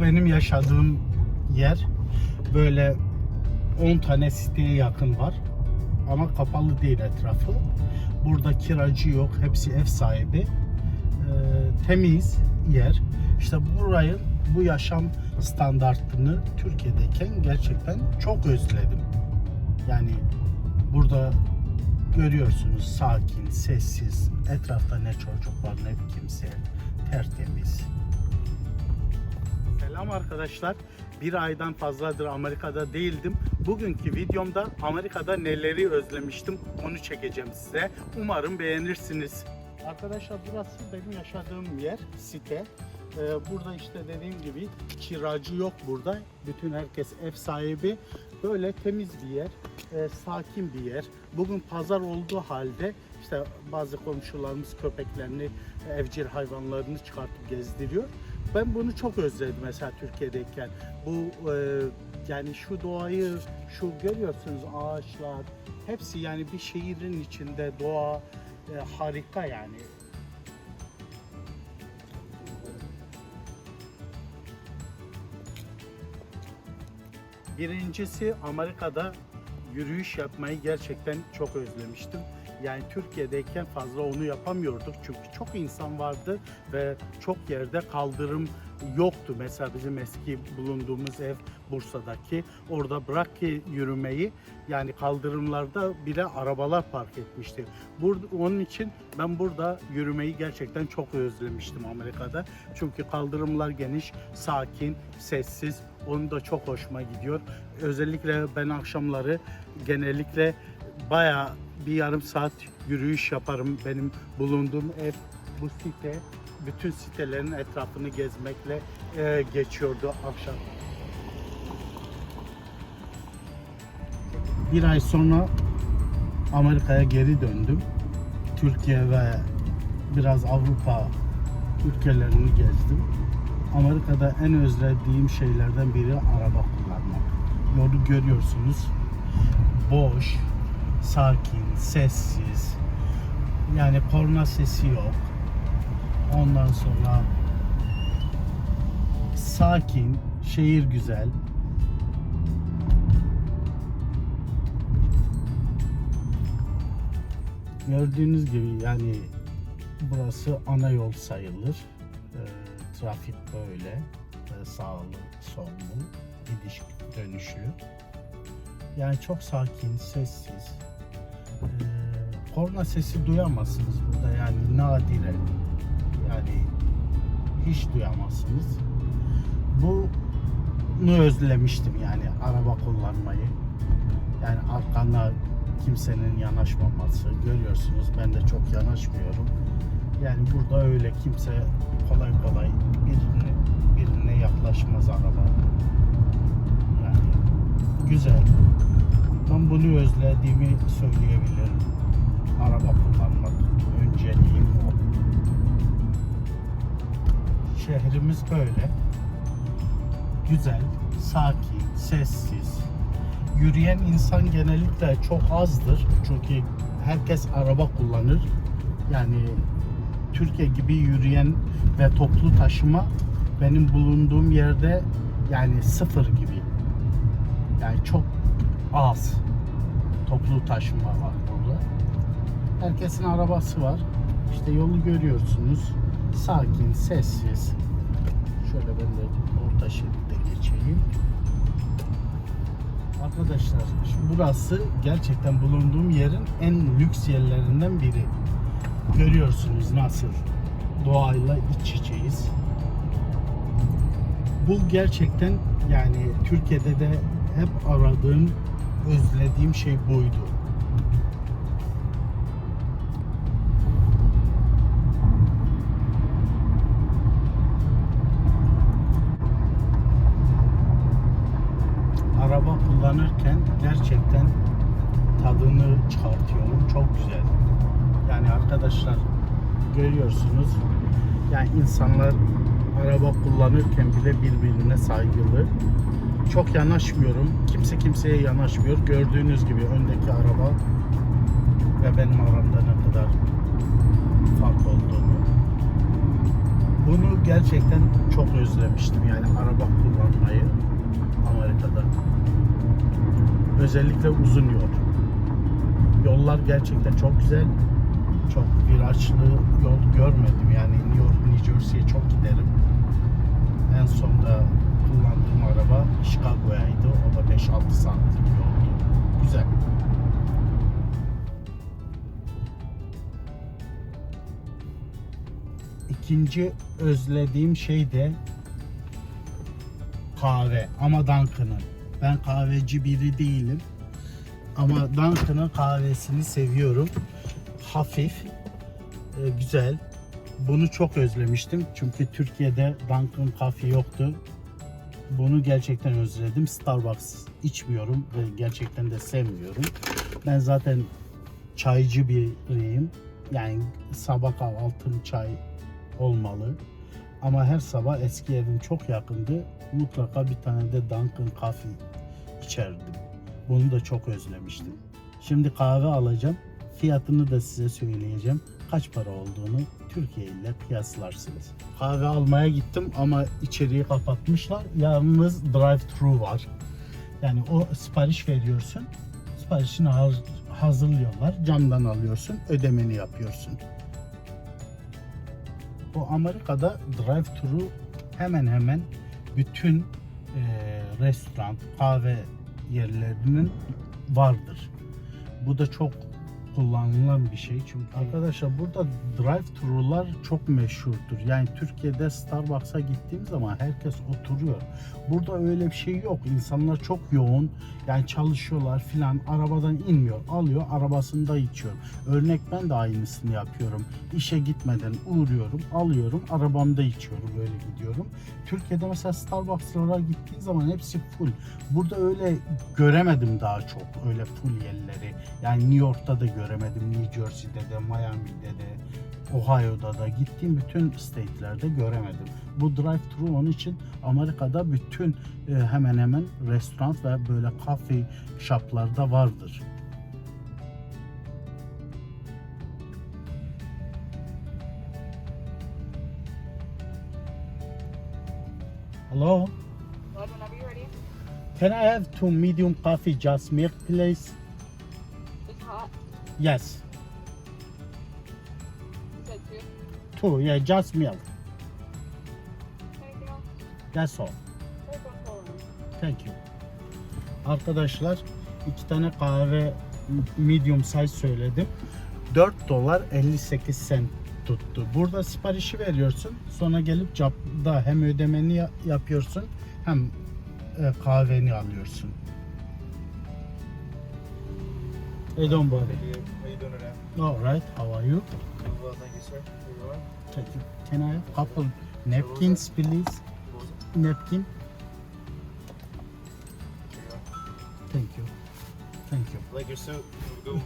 Benim yaşadığım yer. Böyle 10 tane siteye yakın var. Ama kapalı değil etrafı. Burada kiracı yok. Hepsi ev sahibi. Ee, temiz yer. İşte burayı, bu yaşam standartını Türkiye'deyken gerçekten çok özledim. Yani burada görüyorsunuz sakin, sessiz, etrafta ne çocuk var ne kimse, tertemiz. Selam arkadaşlar. Bir aydan fazladır Amerika'da değildim. Bugünkü videomda Amerika'da neleri özlemiştim onu çekeceğim size. Umarım beğenirsiniz. Arkadaşlar burası benim yaşadığım yer, site. Ee, burada işte dediğim gibi kiracı yok burada. Bütün herkes ev sahibi. Böyle temiz bir yer, e, sakin bir yer. Bugün pazar olduğu halde işte bazı komşularımız köpeklerini, evcil hayvanlarını çıkartıp gezdiriyor. Ben bunu çok özledim mesela Türkiye'deyken. Bu e, yani şu doğayı, şu görüyorsunuz ağaçlar, hepsi yani bir şehrin içinde doğa e, harika yani. Birincisi Amerika'da yürüyüş yapmayı gerçekten çok özlemiştim. Yani Türkiye'deyken fazla onu yapamıyorduk çünkü çok insan vardı ve çok yerde kaldırım yoktu. Mesela bizim eski bulunduğumuz ev Bursa'daki orada bırak ki yürümeyi yani kaldırımlarda bile arabalar park etmişti. Burada, onun için ben burada yürümeyi gerçekten çok özlemiştim Amerika'da. Çünkü kaldırımlar geniş, sakin, sessiz. Onun da çok hoşuma gidiyor. Özellikle ben akşamları genellikle bayağı bir yarım saat yürüyüş yaparım. Benim bulunduğum ev bu site bütün sitelerin etrafını gezmekle e, geçiyordu akşam. Bir ay sonra Amerika'ya geri döndüm. Türkiye ve biraz Avrupa ülkelerini gezdim. Amerika'da en özlediğim şeylerden biri araba kullanmak. Yolu görüyorsunuz. Boş, sakin, sessiz. Yani korna sesi yok. Ondan sonra sakin, şehir güzel. Gördüğünüz gibi yani burası ana yol sayılır. Ee, trafik böyle ee, sağlı, sollu, gidiş dönüşlü. Yani çok sakin, sessiz. Ee, korna sesi duyamazsınız burada yani nadiren. Yani hiç duyamazsınız. Bunu özlemiştim yani araba kullanmayı. Yani arkana kimsenin yanaşmaması. Görüyorsunuz ben de çok yanaşmıyorum. Yani burada öyle kimse kolay kolay birine, birine yaklaşmaz araba. Yani güzel. Ben bunu özlediğimi söyleyebilirim. Araba kullanmak önceliğim Şehrimiz böyle. Güzel, sakin, sessiz. Yürüyen insan genellikle çok azdır. Çünkü herkes araba kullanır. Yani Türkiye gibi yürüyen ve toplu taşıma benim bulunduğum yerde yani sıfır gibi. Yani çok az toplu taşıma var burada. Herkesin arabası var. İşte yolu görüyorsunuz. Sakin, sessiz. Şöyle ben de orta şeritte geçeyim. Arkadaşlar şu burası gerçekten bulunduğum yerin en lüks yerlerinden biri. Görüyorsunuz nasıl doğayla iç içeyiz. Bu gerçekten yani Türkiye'de de hep aradığım, özlediğim şey buydu. Kullanırken gerçekten tadını çıkartıyorum. Çok güzel. Yani arkadaşlar görüyorsunuz. Yani insanlar araba kullanırken bile birbirine saygılı. Çok yanaşmıyorum. Kimse kimseye yanaşmıyor. Gördüğünüz gibi öndeki araba ve benim aramda ne kadar fark olduğunu. Bunu gerçekten çok özlemiştim yani araba kullanmayı Amerika'da. Özellikle uzun yol. Yollar gerçekten çok güzel. Çok virajlı yol görmedim yani New York, New Jersey'ye çok giderim. En sonda kullandığım araba Chicago'yaydı. O da 5-6 saatlik yoldu. Güzel. İkinci özlediğim şey de kahve ama Dunkin'ın. Ben kahveci biri değilim. Ama Dunkin'ın kahvesini seviyorum. Hafif, e, güzel. Bunu çok özlemiştim. Çünkü Türkiye'de Dunkin kahve yoktu. Bunu gerçekten özledim. Starbucks içmiyorum ve gerçekten de sevmiyorum. Ben zaten çaycı biriyim. Yani sabah kahvaltım çay olmalı. Ama her sabah eski evim çok yakındı. Mutlaka bir tane de Dunkin kahve içerdim. Bunu da çok özlemiştim. Şimdi kahve alacağım. Fiyatını da size söyleyeceğim. Kaç para olduğunu Türkiye ile kıyaslarsınız. Kahve almaya gittim ama içeriği kapatmışlar. Yalnız drive-thru var. Yani o sipariş veriyorsun. Siparişini haz- hazırlıyorlar. Camdan alıyorsun. Ödemeni yapıyorsun. Bu Amerika'da drive-thru hemen hemen bütün e, restoran, kahve yerlerinin vardır. Bu da çok kullanılan bir şey çünkü arkadaşlar burada drive-thru'lar çok meşhurdur. Yani Türkiye'de Starbucks'a gittiğim zaman herkes oturuyor. Burada öyle bir şey yok. İnsanlar çok yoğun. Yani çalışıyorlar filan. Arabadan inmiyor. Alıyor arabasında içiyor. Örnek ben de aynısını yapıyorum. İşe gitmeden uğruyorum. Alıyorum. Arabamda içiyorum. Öyle gidiyorum. Türkiye'de mesela Starbucks'lara gittiğin zaman hepsi full. Burada öyle göremedim daha çok öyle full yerleri. Yani New York'ta da göremedim. New Jersey'de de, Miami'de de, Ohio'da da gittiğim bütün state'lerde göremedim. Bu drive-thru onun için Amerika'da bütün e, hemen hemen restoran ve böyle kafe shoplarda vardır. Hello. Can I have two medium coffee just milk please? Yes. You said two. Two, yeah, just milk. Anything else? That's all. Full room. Thank you. Arkadaşlar iki tane kahve medium size söyledim. 4 dolar 58 cent tuttu. Burada siparişi veriyorsun. Sonra gelip capda hem ödemeni ya- yapıyorsun hem e, kahveni alıyorsun. Hey don't bother. How you, doing today? All right. How are you? Well, thank you, sir. You are. Thank you. Can I have couple napkins please? Napkin. Thank you. Thank you. Like your suit.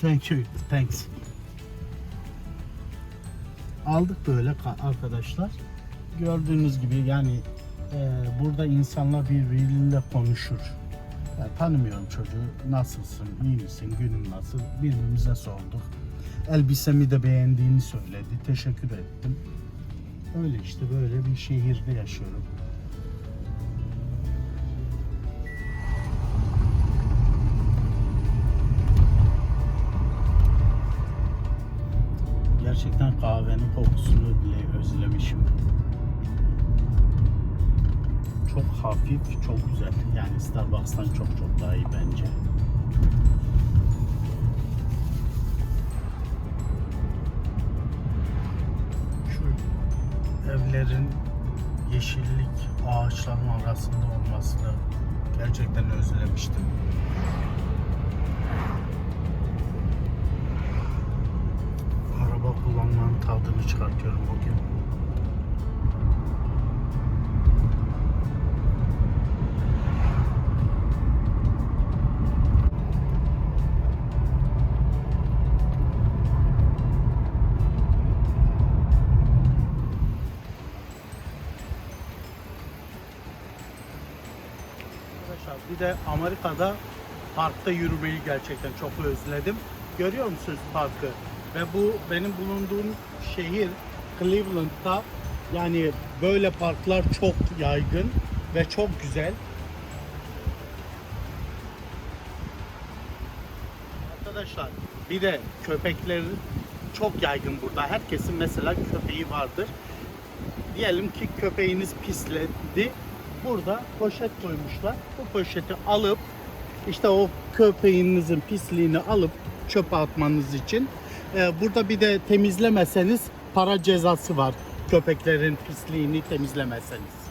Thank you. Thanks. Aldık böyle ka- arkadaşlar. Gördüğünüz gibi yani e, burada insanlar birbiriyle konuşur. Yani tanımıyorum çocuğu. Nasılsın? iyi misin? Günün nasıl? Birbirimize sorduk. Elbisemi de beğendiğini söyledi. Teşekkür ettim. Öyle işte böyle bir şehirde yaşıyorum. Gerçekten kahvenin kokusunu bile özlemişim. Çok hafif, çok güzel. Yani Starbucks'tan çok çok daha iyi bence. Şu evlerin yeşillik ağaçların arasında olmasını gerçekten özlemiştim. araba kullanmanın tadını çıkartıyorum bugün. De Amerika'da parkta yürümeyi gerçekten çok özledim. Görüyor musunuz parkı? Ve bu benim bulunduğum şehir Cleveland'da Yani böyle parklar çok yaygın ve çok güzel. Arkadaşlar bir de köpekler çok yaygın burada. Herkesin mesela köpeği vardır. Diyelim ki köpeğiniz pisledi. Burada poşet koymuşlar. Bu poşeti alıp işte o köpeğinizin pisliğini alıp çöpe atmanız için. Ee, burada bir de temizlemeseniz para cezası var. Köpeklerin pisliğini temizlemezseniz.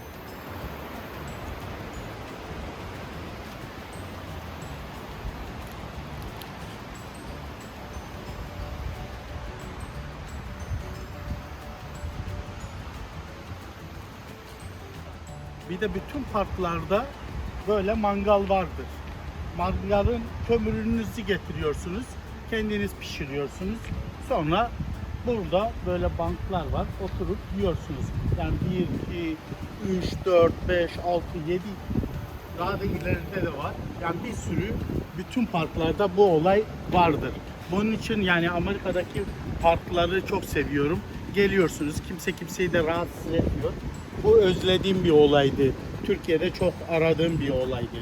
Bir de bütün parklarda böyle mangal vardır. Mangalın kömürünüzü getiriyorsunuz. Kendiniz pişiriyorsunuz. Sonra burada böyle banklar var. Oturup yiyorsunuz. Yani 1, 2, 3, 4, 5, 6, 7 daha da ileride de var. Yani bir sürü bütün parklarda bu olay vardır. Bunun için yani Amerika'daki parkları çok seviyorum. Geliyorsunuz. Kimse kimseyi de rahatsız etmiyor. Bu özlediğim bir olaydı. Türkiye'de çok aradığım bir olaydı.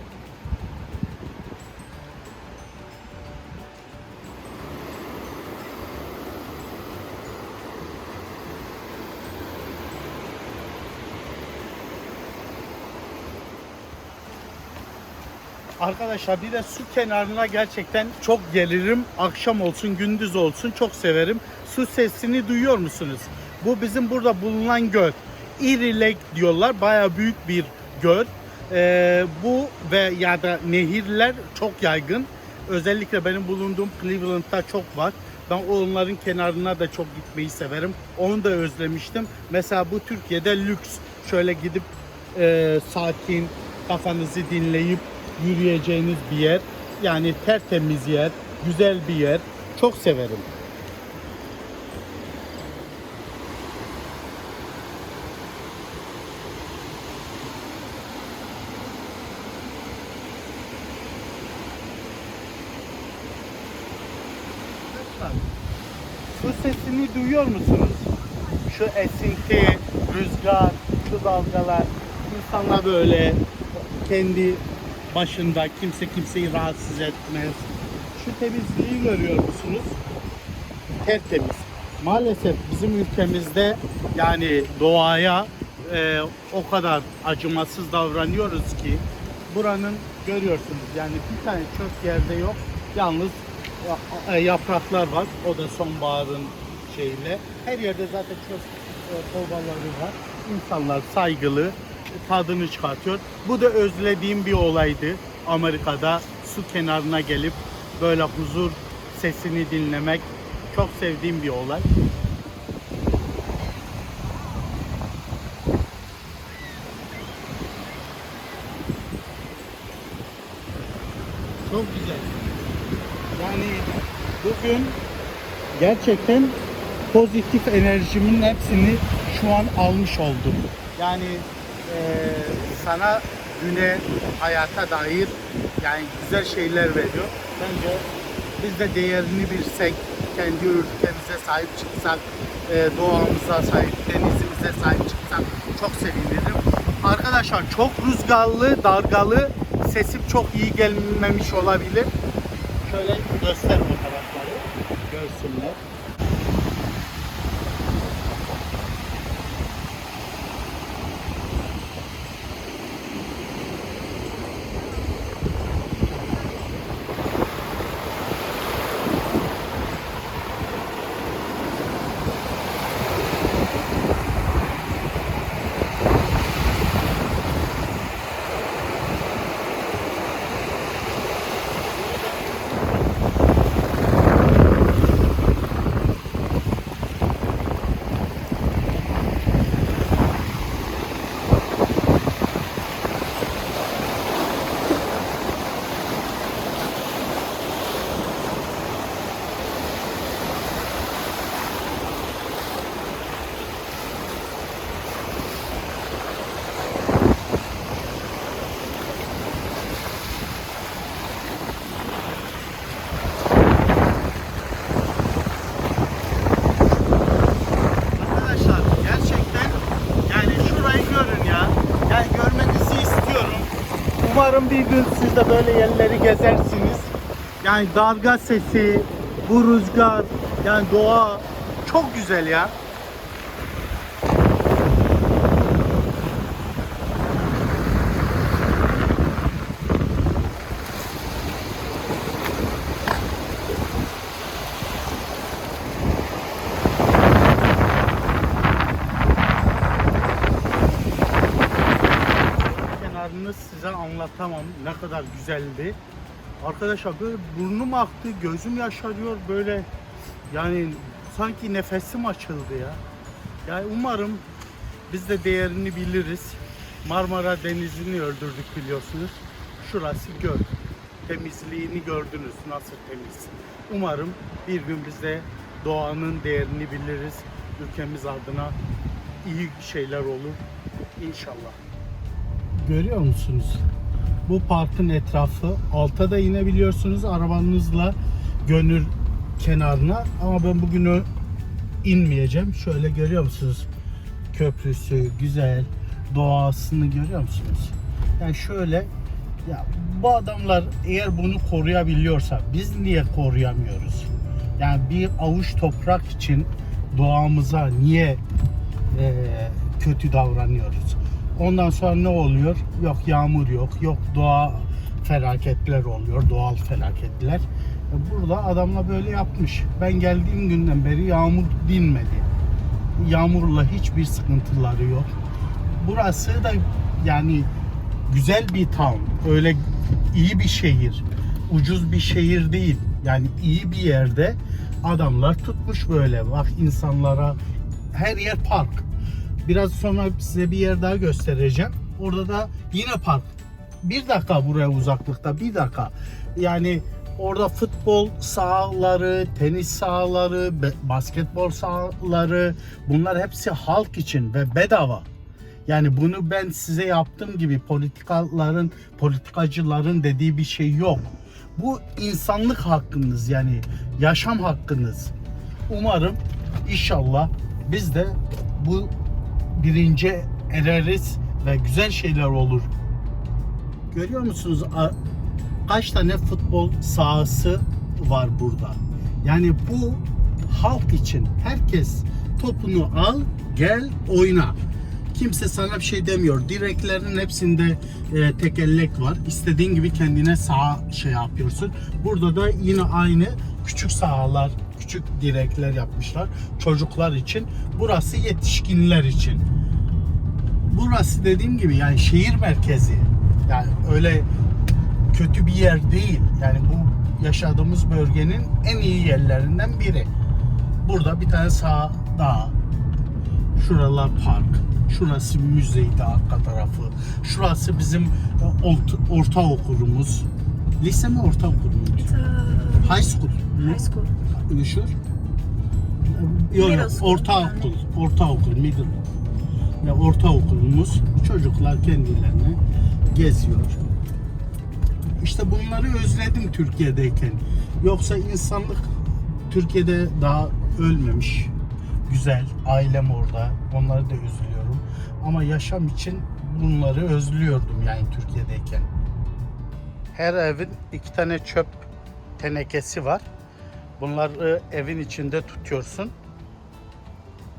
Arkadaşlar bir de su kenarına gerçekten çok gelirim. Akşam olsun, gündüz olsun çok severim. Su sesini duyuyor musunuz? Bu bizim burada bulunan göl. Erie Lake diyorlar. Bayağı büyük bir göl. Ee, bu ve ya da nehirler çok yaygın. Özellikle benim bulunduğum Cleveland'da çok var. Ben onların kenarına da çok gitmeyi severim. Onu da özlemiştim. Mesela bu Türkiye'de lüks. Şöyle gidip e, sakin kafanızı dinleyip yürüyeceğiniz bir yer. Yani tertemiz yer, güzel bir yer. Çok severim. Su sesini duyuyor musunuz? Şu esinti, rüzgar, şu dalgalar. İnsanlar böyle kendi başında kimse kimseyi rahatsız etmez. Şu temizliği görüyor musunuz? Tertemiz. Maalesef bizim ülkemizde yani doğaya e, o kadar acımasız davranıyoruz ki buranın görüyorsunuz yani bir tane çöp yerde yok. Yalnız yapraklar var. O da sonbaharın şeyle. Her yerde zaten çöp e, torbaları var. İnsanlar saygılı, tadını çıkartıyor. Bu da özlediğim bir olaydı. Amerika'da su kenarına gelip böyle huzur sesini dinlemek çok sevdiğim bir olay. Çok güzel. Bugün gerçekten pozitif enerjimin hepsini şu an almış oldum. Yani eee, sana güne, hayata dair yani güzel şeyler veriyor. Bence biz de değerini bilsek, kendi ülkemize sahip çıksak, eee, doğamıza sahip, denizimize sahip çıksak çok sevinirim. Arkadaşlar çok rüzgarlı, dargalı, sesim çok iyi gelmemiş olabilir. Şöyle göster o ఇస్తున్నారు Umarım bir gün siz de böyle yerleri gezersiniz. Yani dalga sesi, bu rüzgar, yani doğa çok güzel ya. kenarını size anlatamam ne kadar güzeldi. Arkadaşlar böyle burnum aktı, gözüm yaşarıyor böyle yani sanki nefesim açıldı ya. Yani umarım biz de değerini biliriz. Marmara Denizi'ni öldürdük biliyorsunuz. Şurası göl. Temizliğini gördünüz nasıl temiz. Umarım bir gün biz de doğanın değerini biliriz. Ülkemiz adına iyi şeyler olur. İnşallah. Görüyor musunuz? Bu parkın etrafı. Alta da inebiliyorsunuz arabanızla gönül kenarına. Ama ben bugün inmeyeceğim. Şöyle görüyor musunuz? Köprüsü güzel. Doğasını görüyor musunuz? Yani şöyle ya bu adamlar eğer bunu koruyabiliyorsa biz niye koruyamıyoruz? Yani bir avuç toprak için doğamıza niye eee, kötü davranıyoruz? Ondan sonra ne oluyor? Yok yağmur yok, yok doğa felaketler oluyor, doğal felaketler. E, Burada adamla böyle yapmış. Ben geldiğim günden beri yağmur dinmedi. Yağmurla hiçbir sıkıntıları yok. Burası da yani güzel bir town. Öyle iyi bir şehir. Ucuz bir şehir değil. Yani iyi bir yerde adamlar tutmuş böyle. Bak insanlara her yer park. Biraz sonra size bir yer daha göstereceğim. Orada da yine park. Bir dakika buraya uzaklıkta. Bir dakika. Yani orada futbol sahaları, tenis sahaları, basketbol sahaları bunlar hepsi halk için ve bedava. Yani bunu ben size yaptığım gibi politikaların, politikacıların dediği bir şey yok. Bu insanlık hakkınız yani yaşam hakkınız. Umarım inşallah biz de bu birinci ereriz ve güzel şeyler olur. Görüyor musunuz? Kaç tane futbol sahası var burada. Yani bu halk için herkes topunu al, gel, oyna. Kimse sana bir şey demiyor. Direklerin hepsinde e, tekerlek var. İstediğin gibi kendine sağ şey yapıyorsun. Burada da yine aynı küçük sahalar, küçük direkler yapmışlar çocuklar için. Burası yetişkinler için. Burası dediğim gibi yani şehir merkezi. Yani öyle kötü bir yer değil. Yani bu yaşadığımız bölgenin en iyi yerlerinden biri. Burada bir tane sağ daha. Şuralar park. Şurası müzeydi arka tarafı. Şurası bizim e, orta, ortaokulumuz. Lise mi ortaokul mu? It's a High school. high school. Sure? Yok yok ortaokul. Ortaokul middle. Ya ortaokulumuz çocuklar kendilerini geziyor. İşte bunları özledim Türkiye'deyken. Yoksa insanlık Türkiye'de daha ölmemiş. Güzel. Ailem orada. Onları da özlüyorum. Ama yaşam için bunları özlüyordum yani Türkiye'deyken. Her evin iki tane çöp tenekesi var. Bunları evin içinde tutuyorsun.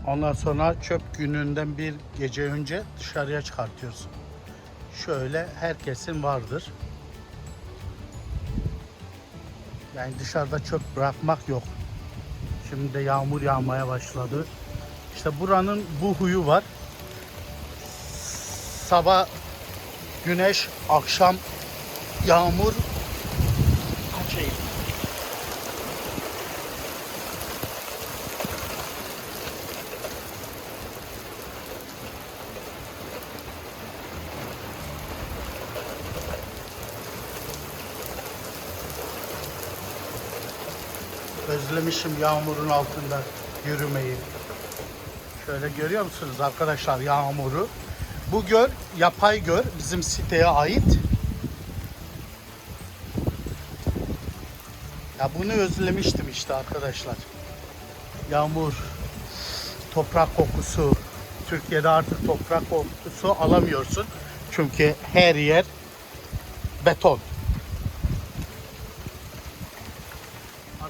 Ondan sonra çöp gününden bir gece önce dışarıya çıkartıyorsun. Şöyle herkesin vardır. Yani dışarıda çöp bırakmak yok. Şimdi de yağmur yağmaya başladı. İşte buranın bu huyu var. Sabah güneş, akşam yağmur. Kaçayım. Özlemişim yağmurun altında yürümeyi. Şöyle görüyor musunuz arkadaşlar yağmuru? Bu göl yapay göl bizim siteye ait. Ya bunu özlemiştim işte arkadaşlar. Yağmur, toprak kokusu. Türkiye'de artık toprak kokusu alamıyorsun. Çünkü her yer beton.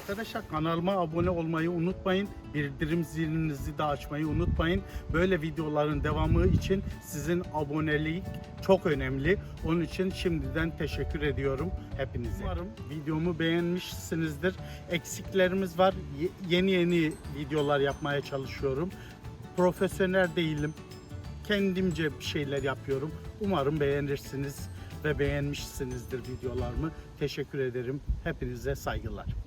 Arkadaşlar kanalıma abone olmayı unutmayın. Bildirim zilinizi de açmayı unutmayın. Böyle videoların devamı için sizin abonelik çok önemli. Onun için şimdiden teşekkür ediyorum hepinize. Umarım videomu beğenmişsinizdir. Eksiklerimiz var. Ye- yeni yeni videolar yapmaya çalışıyorum. Profesyonel değilim. Kendimce bir şeyler yapıyorum. Umarım beğenirsiniz ve beğenmişsinizdir videolarımı. Teşekkür ederim. Hepinize saygılar.